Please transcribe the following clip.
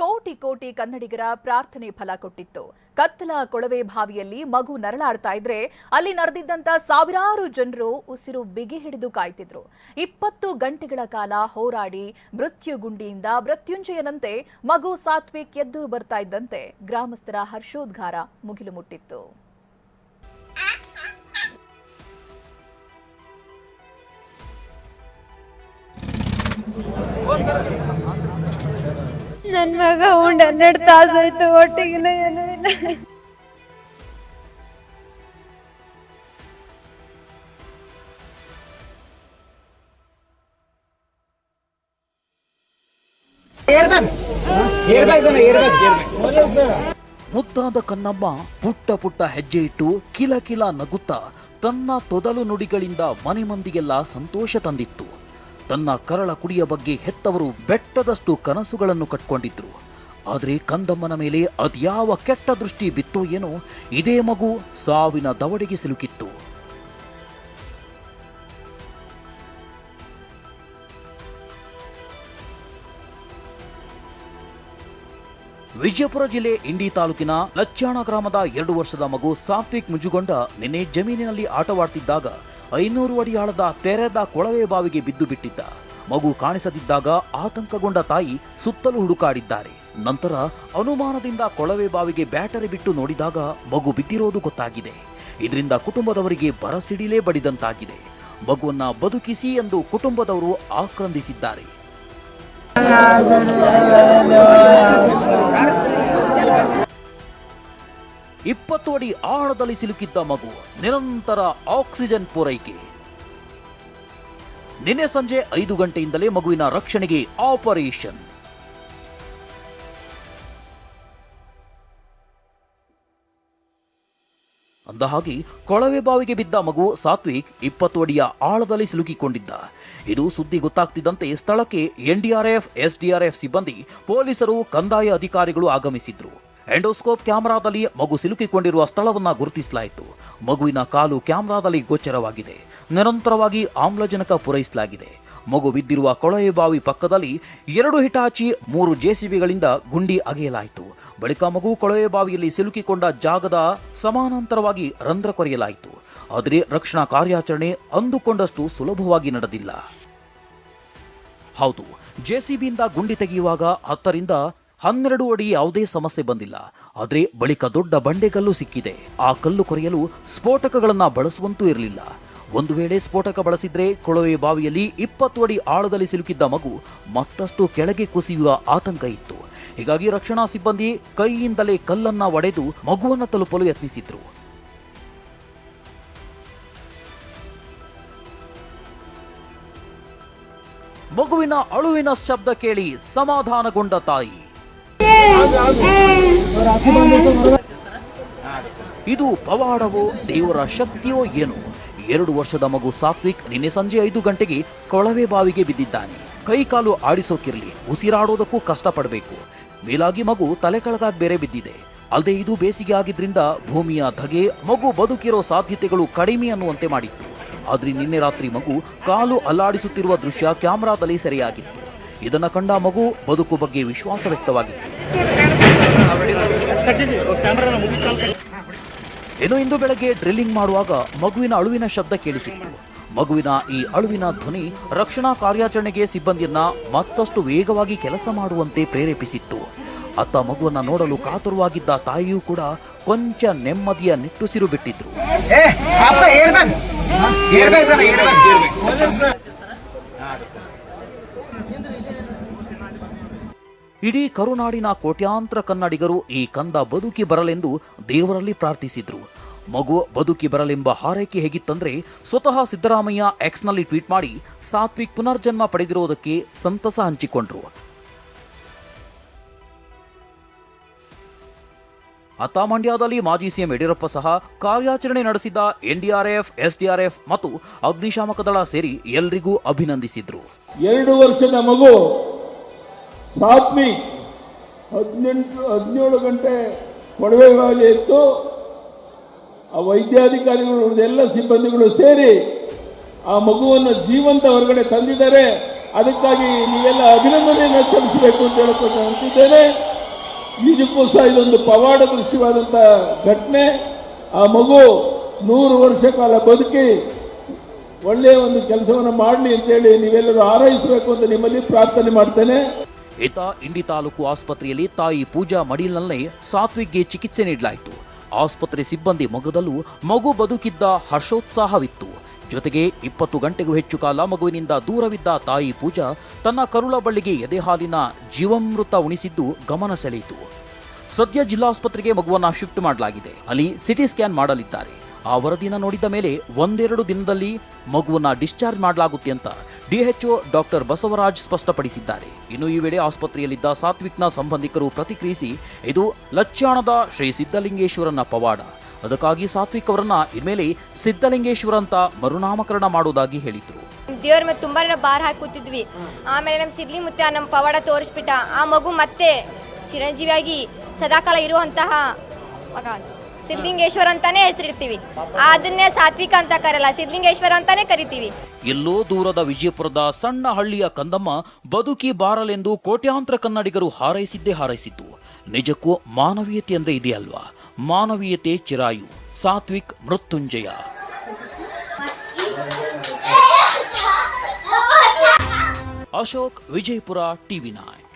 ಕೋಟಿ ಕೋಟಿ ಕನ್ನಡಿಗರ ಪ್ರಾರ್ಥನೆ ಫಲ ಕೊಟ್ಟಿತ್ತು. ಕತ್ತಲ ಕೊಳವೆ ಬಾವಿಯಲ್ಲಿ ಮಗು ನರಳಾಡ್ತಾ ಇದ್ರೆ ಅಲ್ಲಿ ನಡೆದಿದ್ದಂತ ಸಾವಿರಾರು ಜನರು ಉಸಿರು ಬಿಗಿ ಹಿಡಿದು ಕಾಯ್ತಿದ್ರು. ಇಪ್ಪತ್ತು ಗಂಟೆಗಳ ಕಾಲ ಹೋರಾಡಿ ಮೃತ್ಯು ಗುಂಡಿಯಿಂದ ಮೃತ್ಯುಂಜಯನಂತೆ ಮಗು ಸಾತ್ವಿಕ್ ಎದ್ದು ಬರ್ತಾ ಇದ್ದಂತೆ ಗ್ರಾಮಸ್ಥರ ಹರ್ಷೋದ್ಗಾರ ಮುಗಿಲು ಮುಟ್ಟಿತ್ತು. ನನ್ ಮಗ ಉಂಡ್ ಹನ್ನೆರಡು ತಾಸು ಆಯ್ತು ಒಟ್ಟಿಗಿನ ಏನೂ ಇಲ್ಲ. ಮುದ್ದಾದ ಕನ್ನಮ್ಮ ಪುಟ್ಟ ಪುಟ್ಟ ಹೆಜ್ಜೆ ಇಟ್ಟು ಕಿಲ ಕಿಲ ನಗುತ್ತಾ ತನ್ನ ತೊದಲು ನುಡಿಗಳಿಂದ ಮನೆ ಮಂದಿಗೆಲ್ಲ ಸಂತೋಷ ತಂದಿತ್ತು. ತನ್ನ ಕರಳ ಕುಡಿಯ ಬಗ್ಗೆ ಹೆತ್ತವರು ಬೆಟ್ಟದಷ್ಟು ಕನಸುಗಳನ್ನು ಕಟ್ಕೊಂಡಿದ್ರು. ಆದರೆ ಕಂದಮ್ಮನ ಮೇಲೆ ಅದ್ಯಾವ ಕೆಟ್ಟ ದೃಷ್ಟಿ ಬಿತ್ತೋ ಏನೋ ಇದೇ ಮಗು ಸಾವಿನ ದವಡೆಗೆ ಸಿಲುಕಿತ್ತು. ವಿಜಯಪುರ ಜಿಲ್ಲೆ ಇಂಡಿ ತಾಲೂಕಿನ ಲಚ್ಚಾಣ ಗ್ರಾಮದ ಎರಡು ವರ್ಷದ ಮಗು ಸಾತ್ವಿಕ್ ಮುಜುಗೊಂಡ ನಿನ್ನೆ ಜಮೀನಿನಲ್ಲಿ ಆಟವಾಡ್ತಿದ್ದಾಗ ಐನೂರು ಅಡಿ ಆಳದ ತೆರೆದ ಕೊಳವೆ ಬಾವಿಗೆ ಬಿದ್ದು ಬಿಟ್ಟಿದ್ದ. ಮಗು ಕಾಣಿಸದಿದ್ದಾಗ ಆತಂಕಗೊಂಡ ತಾಯಿ ಸುತ್ತಲೂ ಹುಡುಕಾಡಿದ್ದಾರೆ. ನಂತರ ಅನುಮಾನದಿಂದ ಕೊಳವೆ ಬಾವಿಗೆ ಬ್ಯಾಟರಿ ಬಿಟ್ಟು ನೋಡಿದಾಗ ಮಗು ಬಿದ್ದಿರೋದು ಗೊತ್ತಾಗಿದೆ. ಇದರಿಂದ ಕುಟುಂಬದವರಿಗೆ ಬರಸಿಡಿಲೇ ಬಡಿದಂತಾಗಿದೆ. ಮಗುವನ್ನ ಬದುಕಿಸಿ ಎಂದು ಕುಟುಂಬದವರು ಆಕ್ರಂದಿಸಿದ್ದಾರೆ. ಇಪ್ಪತ್ತು ಅಡಿ ಆಳದಲ್ಲಿ ಸಿಲುಕಿದ್ದ ಮಗು ನಿರಂತರ ಆಕ್ಸಿಜನ್ ಪೂರೈಕೆ. ನಿನ್ನೆ ಸಂಜೆ ಐದು ಗಂಟೆಯಿಂದಲೇ ಮಗುವಿನ ರಕ್ಷಣೆಗೆ ಆಪರೇಷನ್. ಅಂದಹಾಗೆ ಕೊಳವೆ ಬಾವಿಗೆ ಬಿದ್ದ ಮಗು ಸಾತ್ವಿಕ್ ಇಪ್ಪತ್ತು ಅಡಿಯ ಆಳದಲ್ಲಿ ಸಿಲುಕಿಕೊಂಡಿದ್ದ. ಇದು ಸುದ್ದಿ ಗೊತ್ತಾಗ್ತಿದ್ದಂತೆ ಸ್ಥಳಕ್ಕೆ ಎನ್ಡಿಆರ್ಎಫ್, ಎಸ್ಡಿಆರ್ಎಫ್ ಸಿಬ್ಬಂದಿ ಪೊಲೀಸರು ಕಂದಾಯ ಅಧಿಕಾರಿಗಳು ಆಗಮಿಸಿದ್ರು. ಎಂಡೋಸ್ಕೋಪ್ ಕ್ಯಾಮರಾದಲ್ಲಿ ಮಗು ಸಿಲುಕಿಕೊಂಡಿರುವ ಸ್ಥಳವನ್ನ ಗುರುತಿಸಲಾಯಿತು. ಮಗುವಿನ ಕಾಲು ಕ್ಯಾಮರಾದಲ್ಲಿ ಗೋಚರವಾಗಿದೆ. ನಿರಂತರವಾಗಿ ಆಮ್ಲಜನಕ ಪೂರೈಸಲಾಗಿದೆ. ಮಗು ಬಿದ್ದಿರುವ ಕೊಳವೆ ಬಾವಿ ಪಕ್ಕದಲ್ಲಿ ಎರಡು ಹಿಟಾಚಿ, ಮೂರು ಜೆಸಿಬಿಗಳಿಂದ ಗುಂಡಿ ಅಗೆಯಲಾಯಿತು. ಬಳಿಕ ಮಗು ಕೊಳವೆ ಬಾವಿಯಲ್ಲಿ ಸಿಲುಕಿಕೊಂಡ ಜಾಗದ ಸಮಾನಾಂತರವಾಗಿ ರಂಧ್ರ ಕೊರೆಯಲಾಯಿತು. ಆದರೆ ರಕ್ಷಣಾ ಕಾರ್ಯಾಚರಣೆ ಅಂದುಕೊಂಡಷ್ಟು ಸುಲಭವಾಗಿ ನಡೆದಿಲ್ಲ. ಹೌದು ಜೆಸಿಬಿಯಿಂದ ಗುಂಡಿ ತೆಗೆಯುವಾಗ ಹತ್ತರಿಂದ ಹನ್ನೆರಡು ಅಡಿ ಯಾವುದೇ ಸಮಸ್ಯೆ ಬಂದಿಲ್ಲ. ಆದರೆ ಬಳಿಕ ದೊಡ್ಡ ಬಂಡೆಕಲ್ಲು ಸಿಕ್ಕಿದೆ. ಆ ಕಲ್ಲು ಕೊರೆಯಲು ಸ್ಫೋಟಕಗಳನ್ನು ಬಳಸುವಂತೂ ಇರಲಿಲ್ಲ. ಒಂದು ವೇಳೆ ಸ್ಫೋಟಕ ಬಳಸಿದ್ರೆ ಕೊಳವೆ ಬಾವಿಯಲ್ಲಿ ಇಪ್ಪತ್ತು ಅಡಿ ಆಳದಲ್ಲಿ ಸಿಲುಕಿದ್ದ ಮಗು ಮತ್ತಷ್ಟು ಕೆಳಗೆ ಕುಸಿಯುವ ಆತಂಕ ಇತ್ತು. ಹೀಗಾಗಿ ರಕ್ಷಣಾ ಸಿಬ್ಬಂದಿ ಕೈಯಿಂದಲೇ ಕಲ್ಲನ್ನ ಒಡೆದು ಮಗುವನ್ನು ತಲುಪಲು ಯತ್ನಿಸಿದ್ರು. ಮಗುವಿನ ಅಳುವಿನ ಶಬ್ದ ಕೇಳಿ ಸಮಾಧಾನಗೊಂಡ ತಾಯಿ. ಇದು ಪವಾಡವೋ ದೇವರ ಶಕ್ತಿಯೋ ಏನು? ಎರಡು ವರ್ಷದ ಮಗು ಸಾತ್ವಿಕ್ ನಿನ್ನೆ ಸಂಜೆ ಐದು ಗಂಟೆಗೆ ಕೊಳವೆ ಬಾವಿಗೆ ಬಿದ್ದಿದ್ದಾನೆ. ಕೈಕಾಲು ಆಡಿಸೋಕಿರ್ಲಿ, ಉಸಿರಾಡೋದಕ್ಕೂ ಕಷ್ಟಪಡಬೇಕು. ಮೇಲಾಗಿ ಮಗು ತಲೆ ಕೆಳಗಾಗಿ ಬೇರೆ ಬಿದ್ದಿದೆ. ಅಲ್ಲದೆ ಇದು ಬೇಸಿಗೆ ಆಗಿದ್ರಿಂದ ಭೂಮಿಯ ಧಗೆ, ಮಗು ಬದುಕಿರೋ ಸಾಧ್ಯತೆಗಳು ಕಡಿಮೆ ಅನ್ನುವಂತೆ ಮಾಡಿತ್ತು. ಆದ್ರೆ ನಿನ್ನೆ ರಾತ್ರಿ ಮಗು ಕಾಲು ಅಲ್ಲಾಡಿಸುತ್ತಿರುವ ದೃಶ್ಯ ಕ್ಯಾಮೆರಾದಲ್ಲಿ ಸೆರೆಯಾಗಿತ್ತು. ಇದನ್ನ ಕಂಡ ಮಗು ಬದುಕು ಬಗ್ಗೆ ವಿಶ್ವಾಸ ವ್ಯಕ್ತವಾಗಿತ್ತು. ಇನ್ನು ಇಂದು ಬೆಳಗ್ಗೆ ಡ್ರಿಲ್ಲಿಂಗ್ ಮಾಡುವಾಗ ಮಗುವಿನ ಅಳುವಿನ ಶಬ್ದ ಕೇಳಿಸಿತ್ತು ಮಗುವಿನ ಈ ಅಳುವಿನ ಧ್ವನಿ ರಕ್ಷಣಾ ಕಾರ್ಯಾಚರಣೆಗೆ ಸಿಬ್ಬಂದಿಯನ್ನ ಮತ್ತಷ್ಟು ವೇಗವಾಗಿ ಕೆಲಸ ಮಾಡುವಂತೆ ಪ್ರೇರೇಪಿಸಿತ್ತು. ಅತ್ತ ಮಗುವನ್ನ ನೋಡಲು ಕಾತುರವಾಗಿದ್ದ ತಾಯಿಯೂ ಕೂಡ ಕೊಂಚ ನೆಮ್ಮದಿಯ ನಿಟ್ಟುಸಿರು ಬಿಟ್ಟಿದ್ರು. ಇಡೀ ಕರುನಾಡಿನ ಕೋಟ್ಯಾಂತರ ಕನ್ನಡಿಗರು ಈ ಕಂದ ಬದುಕಿ ಬರಲೆಂದು ದೇವರಲ್ಲಿ ಪ್ರಾರ್ಥಿಸಿದ್ರು. ಮಗು ಬದುಕಿ ಬರಲೆಂಬ ಹಾರೈಕೆ ಹೇಗಿತ್ತಂದ್ರೆ ಸ್ವತಃ ಸಿದ್ದರಾಮಯ್ಯ ಎಕ್ಸ್ನಲ್ಲಿ ಟ್ವೀಟ್ ಮಾಡಿ ಸಾತ್ವಿಕ್ ಪುನರ್ಜನ್ಮ ಪಡೆದಿರುವುದಕ್ಕೆ ಸಂತಸ ಹಂಚಿಕೊಂಡ್ರು. ಅತ್ತ ಮಂಡ್ಯದಲ್ಲಿ ಮಾಜಿ ಸಿಎಂ ಯಡಿಯೂರಪ್ಪ ಸಹ ಕಾರ್ಯಾಚರಣೆ ನಡೆಸಿದ ಎನ್ಡಿಆರ್ಎಫ್ ಎಸ್ಡಿಆರ್ಎಫ್ ಮತ್ತು ಅಗ್ನಿಶಾಮಕ ದಳ ಸೇರಿ ಎಲ್ರಿಗೂ ಅಭಿನಂದಿಸಿದ್ರು. ಎರಡು ವರ್ಷದ ಮಗು ಸಾತ್ವಿಕ್ ಹದಿನೆಂಟು, ಹದಿನೇಳು ಗಂಟೆ ಕೊಡವೆ ಇತ್ತು ಆ ವೈದ್ಯಾಧಿಕಾರಿಗಳು ಎಲ್ಲ ಸಿಬ್ಬಂದಿಗಳು ಸೇರಿ ಆ ಮಗುವನ್ನು ಜೀವಂತ ಹೊರಗಡೆ ತಂದಿದ್ದಾರೆ. ಅದಕ್ಕಾಗಿ ನೀವೆಲ್ಲ ಅಭಿನಂದನೆಯನ್ನು ಸಲ್ಲಿಸಬೇಕು ಅಂತ ಹೇಳ್ಕೊಂಡು ಅಂತಿದ್ದೇನೆ. ನಿಜಕ್ಕೂ ಸಹ ಇದೊಂದು ಪವಾಡ ದೃಶ್ಯವಾದಂಥ ಘಟನೆ. ಆ ಮಗು ನೂರು ವರ್ಷ ಕಾಲ ಬದುಕಿ ಒಳ್ಳೆಯ ಒಂದು ಕೆಲಸವನ್ನು ಮಾಡಲಿ ಅಂತೇಳಿ ನೀವೆಲ್ಲರೂ ಆರೈಸಬೇಕು ಅಂತ ನಿಮ್ಮಲ್ಲಿ ಪ್ರಾರ್ಥನೆ ಮಾಡ್ತೇನೆ. ಇತ್ತ ಇಂಡಿ ತಾಲೂಕು ಆಸ್ಪತ್ರೆಯಲ್ಲಿ ತಾಯಿ ಪೂಜಾ ಮಡಿಲ್ನಲ್ಲೇ ಸಾತ್ವಿಕ್ಗೆ ಚಿಕಿತ್ಸೆ ನೀಡಲಾಯಿತು. ಆಸ್ಪತ್ರೆ ಸಿಬ್ಬಂದಿ ಮಗದಲ್ಲೂ ಮಗು ಬದುಕಿದ್ದ ಹರ್ಷೋತ್ಸಾಹವಿತ್ತು. ಜೊತೆಗೆ ಇಪ್ಪತ್ತು ಗಂಟೆಗೂ ಹೆಚ್ಚು ಕಾಲ ಮಗುವಿನಿಂದ ದೂರವಿದ್ದ ತಾಯಿ ಪೂಜಾ ತನ್ನ ಕರುಳ ಬಳ್ಳಿಗೆ ಎದೆ ಹಾಲಿನ ಜೀವಾಮೃತ ಉಣಿಸಿದ್ದು ಗಮನ ಸೆಳೆಯಿತು. ಸದ್ಯ ಜಿಲ್ಲಾಸ್ಪತ್ರೆಗೆ ಮಗುವನ್ನು ಶಿಫ್ಟ್ ಮಾಡಲಾಗಿದೆ. ಅಲ್ಲಿ ಸಿಟಿ ಸ್ಕ್ಯಾನ್ ಮಾಡಲಿದ್ದಾರೆ. ಆ ವರದಿನ ನೋಡಿದ ಮೇಲೆ ಒಂದೆರಡು ದಿನದಲ್ಲಿ ಮಗುವನ್ನು ಡಿಸ್ಚಾರ್ಜ್ ಮಾಡಲಾಗುತ್ತೆ ಅಂತ ಡಿಎಚ್ಒ ಡಾಕ್ಟರ್ ಬಸವರಾಜ್ ಸ್ಪಷ್ಟಪಡಿಸಿದ್ದಾರೆ. ಇನ್ನು ಈ ವೇಳೆ ಆಸ್ಪತ್ರೆಯಲ್ಲಿದ್ದ ಸಾತ್ವಿಕ್ನ ಸಂಬಂಧಿಕರು ಪ್ರತಿಕ್ರಿಯಿಸಿ, ಇದು ಲಚ್ಚಾಣದ ಶ್ರೀ ಸಿದ್ದಲಿಂಗೇಶ್ವರನ ಪವಾಡ. ಅದಕ್ಕಾಗಿ ಸಾತ್ವಿಕ್ ಅವರನ್ನ ಇನ್ಮೇಲೆ ಸಿದ್ದಲಿಂಗೇಶ್ವರ ಅಂತ ಮರುನಾಮಕರಣ ಮಾಡುವುದಾಗಿ ಹೇಳಿದ್ರು. ದೇವ್ರ ಮೇಲೆ ತುಂಬಾ ಬಾರ್ ಹಾಕುತ್ತಿದ್ವಿ ಆಮೇಲೆ ನಮ್ಮ ಸಿದ್ಲಿ ಮುತ್ತೆ ನಮ್ಮ ಪವಾಡ ತೋರಿಸ್ಬಿಟ್ಟ. ಆ ಮಗು ಮತ್ತೆ ಚಿರಂಜೀವಿಯಾಗಿ ಸದಾಕಾಲ ಇರುವಂತಹ ಮಗ ಅಂತ. ಸಿದ್ಲಿಂಗೇಶ್ವರ ಅಂತಾನೆ ಹೆಸರಿಡ್ತೀವಿ ಅದನ್ನೇ ಸಾತ್ವಿಕ ಅಂತ ಕರಲ್ಲ, ಸಿದ್ಲಿಂಗೇಶ್ವರ ಅಂತಾನೆ ಕರಿತೀವಿ. ಎಲ್ಲೋ ದೂರದ ವಿಜಯಪುರದ ಸಣ್ಣ ಹಳ್ಳಿಯ ಕಂದಮ್ಮ ಬದುಕಿ ಬಾರಲೆಂದು ಕೋಟ್ಯಾಂತರ ಕನ್ನಡಿಗರು ಹಾರೈಸಿದ್ದೇ ಹಾರೈಸಿದ್ದು. ನಿಜಕ್ಕೂ ಮಾನವೀಯತೆ ಅಂದ್ರೆ ಇದೆಯಲ್ವಾ? ಮಾನವೀಯತೆ Chirayu, Satvik Mrityunjaya. Ashok Vijayapura TV nine